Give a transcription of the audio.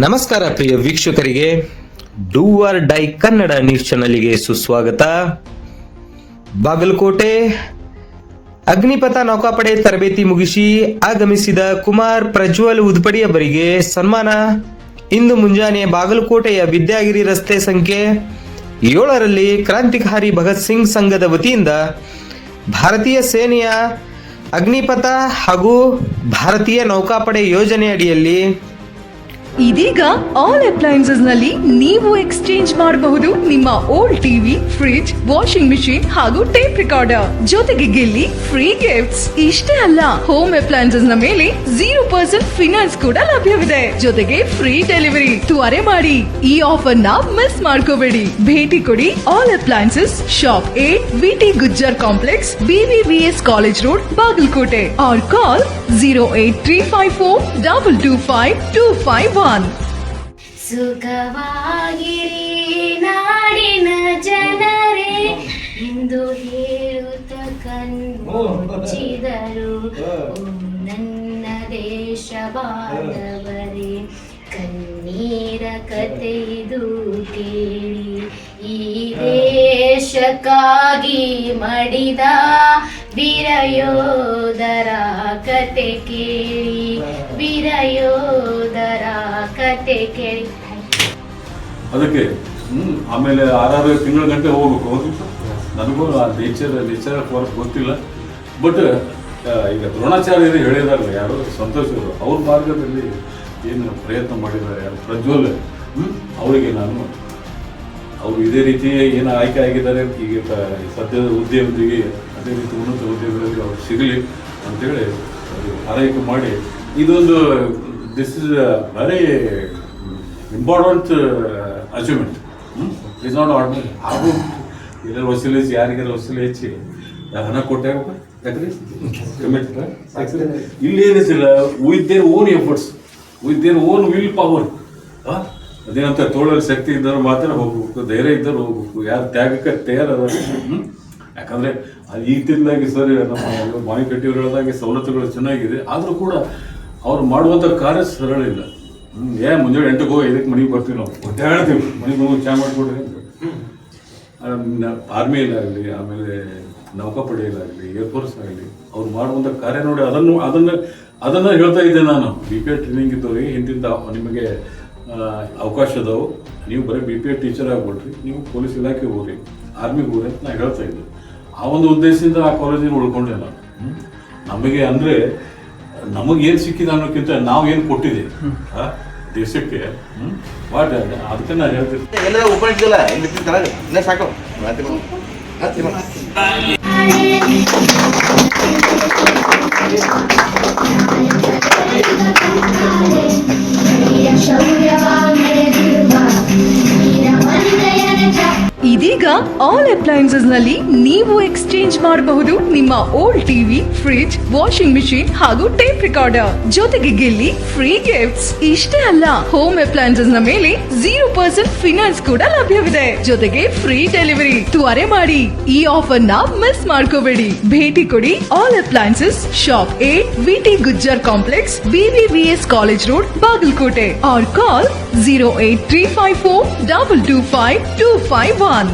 ನಮಸ್ಕಾರ ಪ್ರಿಯ ವೀಕ್ಷಕರಿಗೆ, doer dye Kannada news ಚಾನಲ್ಗೆ ಸುಸ್ವಾಗತ. ಬಾಗಲಕೋಟೆ, ಅಗ್ನಿಪಥ ನೌಕಾಪಡೆ ತರಬೇತಿ ಮುಗಿಸಿ ಆಗಮಿಸಿದ ಕುಮಾರ್ ಪ್ರಜ್ವಲ್ ಉದ್ಪಡಿ ಅವರಿಗೆ ಸನ್ಮಾನ. ಇಂದು ಮುಂಜಾನೆ ಬಾಗಲಕೋಟೆಯ ವಿದ್ಯಾಗಿರಿ ರಸ್ತೆ ಸಂಖ್ಯೆ ಏಳರಲ್ಲಿ ಕ್ರಾಂತಿಕಾರಿ ಭಗತ್ ಸಿಂಗ್ ಸಂಘದ ವತಿಯಿಂದ ಭಾರತೀಯ ಸೇನೆಯ ಅಗ್ನಿಪಥ ಹಾಗೂ ಭಾರತೀಯ ನೌಕಾಪಡೆ ಯೋಜನೆ ಅಡಿಯಲ್ಲಿ ಇದೀಗ ಆಲ್ ಅಪ್ಲೈನ್ಸಸ್ನಲ್ಲಿ ನೀವು ಎಕ್ಸ್ಚೇಂಜ್ ಮಾಡಬಹುದು ನಿಮ್ಮ old TV fridge washing machine ಹಾಗೂ ಟೇಪ್ ರೆಕಾರ್ಡರ್ ಜೊತೆಗೆ ಗೆಲ್ಲಿ ಫ್ರೀ ಗಿಫ್ಟ್ಸ್ ಇಷ್ಟೇ ಅಲ್ಲ ಹೋಮ್ ಅಪ್ಲೈನ್ಸಸ್ನ ಮೇಲೆ ಜೀರೋ ಪರ್ಸೆಂಟ್ ಫಿನಾನ್ಸ್ ಕೂಡ ಲಭ್ಯವಿದೆ. ಜೊತೆಗೆ ಫ್ರೀ ಡೆಲಿವರಿ ತ್ವರೆ ಮಾಡಿ, ಈ ಆಫರ್ನ ಮಿಸ್ ಮಾಡ್ಕೋಬೇಡಿ. ಭೇಟಿ ಕೊಡಿ all appliances shop at V T Gujjar complex BVVS college road Bagalkote. Or call zero eight three five four double two five two five one ಸುಖವಾಗಿರಿ ನಾಡಿನ ಜನರೇ ಎಂದು ಹೇಳುತ್ತ ಕಣ್ಣುಚ್ಚಿದರು. ಓ ನನ್ನ ದೇಶ ಬಾಂಧವರೇ, ಕಣ್ಣೀರ ಕತೆ ಇದು ಕೇಳಿ. ಈ ದೇಶಕ್ಕಾಗಿ ಮಡಿದ ವೀರಯೋಧರ ಕತೆ ಕೇಳಿ. ವೀರಯೋಧರ ಅದಕ್ಕೆ, ಹ್ಮ್, ಆಮೇಲೆ ಆರಾರು ತಿಂಗಳ ಗಂಟೆ ಹೋಗ್ಬೇಕು ಹೋಗಿತ್ತು ನನಗೂ ಆ ನೇಚರ್ ನೇಚರ್ ಫಾರೆಸ್ಟ್ ಗೊತ್ತಿಲ್ಲ. ಬಟ್ ಈಗ ದ್ರೋಣಾಚಾರ್ಯರು ಹೇಳಿದಾರಲ್ಲ, ಯಾರು ಸಂತೋಷ್ ಅವರು ಮಾರ್ಗದಲ್ಲಿ ಏನು ಪ್ರಯತ್ನ ಮಾಡಿದ್ದಾರೆ, ಯಾರು ಪ್ರಜ್ವಲ್ ಅವರಿಗೆ ನಾನು, ಅವರು ಇದೇ ರೀತಿ ಏನು ಆಯ್ಕೆ ಆಗಿದ್ದಾರೆ, ಈಗ ಸದ್ಯದ ಉದ್ಯಮದಿಗೆ ಅದೇ ರೀತಿ ಉನ್ನತ ಹುದ್ದೆಗಳಲ್ಲಿ ಅವ್ರು ಸಿಗಲಿ ಅಂತೇಳಿ ಆರೈಕೆ ಮಾಡಿ, ಇದೊಂದು this is very important achievement is not ordinary ಹಾಗೂ ಎಲ್ಲರೂ ವಸೂಲಿ ಹೆಚ್ಚಿ ಯಾರಿಗಾರ ವಸೂಲಿ ಹೆಚ್ಚಿ? ಹಣ ಕೊಟ್ಟೆ ಯಾಕ್ರಿ ಇಲ್ಲಿ ಏನಿಸಿಲ್ಲ with their own efforts with their own will power ಅದೇನಂತ ತೋಳಲ್ಲಿ ಶಕ್ತಿ ಇದ್ದವ್ರು ಮಾತ್ರ ಹೋಗ್ಬೇಕು, ಧೈರ್ಯ ಇದ್ದವ್ರು ಹೋಗ್ಬೇಕು, ಯಾರು ತ್ಯಾಗಕ್ಕೆ ತಯಾರದ ಯಾಕಂದ್ರೆ ಅದು ಈ ತಿಂದಾಗಿ ಸರಿ, ನಮ್ಮ ಮನೆ ಕಟ್ಟಿಯವರು ಸವಲತ್ತುಗಳು ಚೆನ್ನಾಗಿದೆ, ಆದರೂ ಕೂಡ ಅವ್ರು ಮಾಡುವಂಥ ಕಾರ್ಯ ಸರಳ ಇಲ್ಲ. ಏ ಮುಂಜಾನೆ ಎಂಟಕ್ಕೆ ಹೋಗಿ ಇದಕ್ಕೆ ಮನೆಗೆ ಬರ್ತೀವಿ ನಾವು. ಮತ್ತೆ ಹೇಳ್ತೀವಿ. ಮನೆಗೆ ಬಂದು ಚಾ ಮಾಡಿಕೊಡ್ರಿ ಅಂತ. ಆರ್ಮಿಯಲ್ಲಾಗಲಿ ಆಮೇಲೆ ನೌಕಾಪಡೆಯಲ್ಲಾಗಲಿ ಏರ್ಫೋರ್ಸ್ ಆಗಲಿ ಅವ್ರು ಮಾಡುವಂಥ ಕಾರ್ಯ ನೋಡಿ ಅದನ್ನು ಅದನ್ನು ಅದನ್ನು ಹೇಳ್ತಾ ಇದ್ದೆ ನಾನು. ಬಿ ಪಿ ಎ ಟ್ರೈನಿಂಗ್ ಇದ್ದವ್ರಿಗೆ ಹಿಂದಿಂದ ನಿಮಗೆ ಅವಕಾಶ ಅದಾವು. ನೀವು ಬರೀ ಬಿ ಪಿ ಎ ಟೀಚರ್ ಆಗ್ಬಿಟ್ರಿ ನೀವು ಪೊಲೀಸ್ ಇಲಾಖೆ ಹೋಗ್ರಿ ಆರ್ಮಿಗೆ ಹೋಗ್ರಿ ಅಂತ ನಾನು ಹೇಳ್ತಾ ಇದ್ದೆ. ಆ ಒಂದು ಉದ್ದೇಶದಿಂದ ಆ ಕಾಲೇಜಿನ ಉಳ್ಕೊಂಡೆ ನಾನು. ನಮಗೆ ಅಂದರೆ ನಮಗೆ ಏನು ಸಿಕ್ಕಿದೆ ಅನ್ನೋಕ್ಕಿಂತ ನಾವು ಏನು ಕೊಟ್ಟಿದ್ದೀವಿ? ದೇಶಕ್ಕೆ? ವಾಟ್ ಅದಕ್ಕೆ ನಾನು ಹೇಳ್ತೀನಿ. ಎಲ್ಲ ಓಪನ್ ಸಾಕು. ಮಾಡು. ಆಲ್ ಅಪ್ಲೈನ್ಸಸ್ನಲ್ಲಿ ನೀವು ಎಕ್ಸ್ಚೇಂಜ್ ಮಾಡಬಹುದು ನಿಮ್ಮ old TV fridge washing machine ಹಾಗೂ ಟೇಪ್ ರೆಕಾರ್ಡರ್ ಜೊತೆಗೆ ಗೆಲ್ಲಿ ಫ್ರೀ ಗಿಫ್ಟ್ಸ್ ಇಷ್ಟೇ ಅಲ್ಲ ಹೋಮ್ ಅಪ್ಲೈನ್ಸಸ್ನ ಮೇಲೆ ಜೀರೋ ಪರ್ಸೆಂಟ್ ಫಿನಾನ್ಸ್ ಕೂಡ ಲಭ್ಯವಿದೆ. ಜೊತೆಗೆ ಫ್ರೀ ಡೆಲಿವರಿ ತ್ವರೆ ಮಾಡಿ, ಈ ಆಫರ್ನ ಮಿಸ್ ಮಾಡ್ಕೋಬೇಡಿ. ಭೇಟಿ ಕೊಡಿ all appliances shop at V T Gujjar complex BVVS college road Bagalkote. Or call zero eight three five four double two five two five one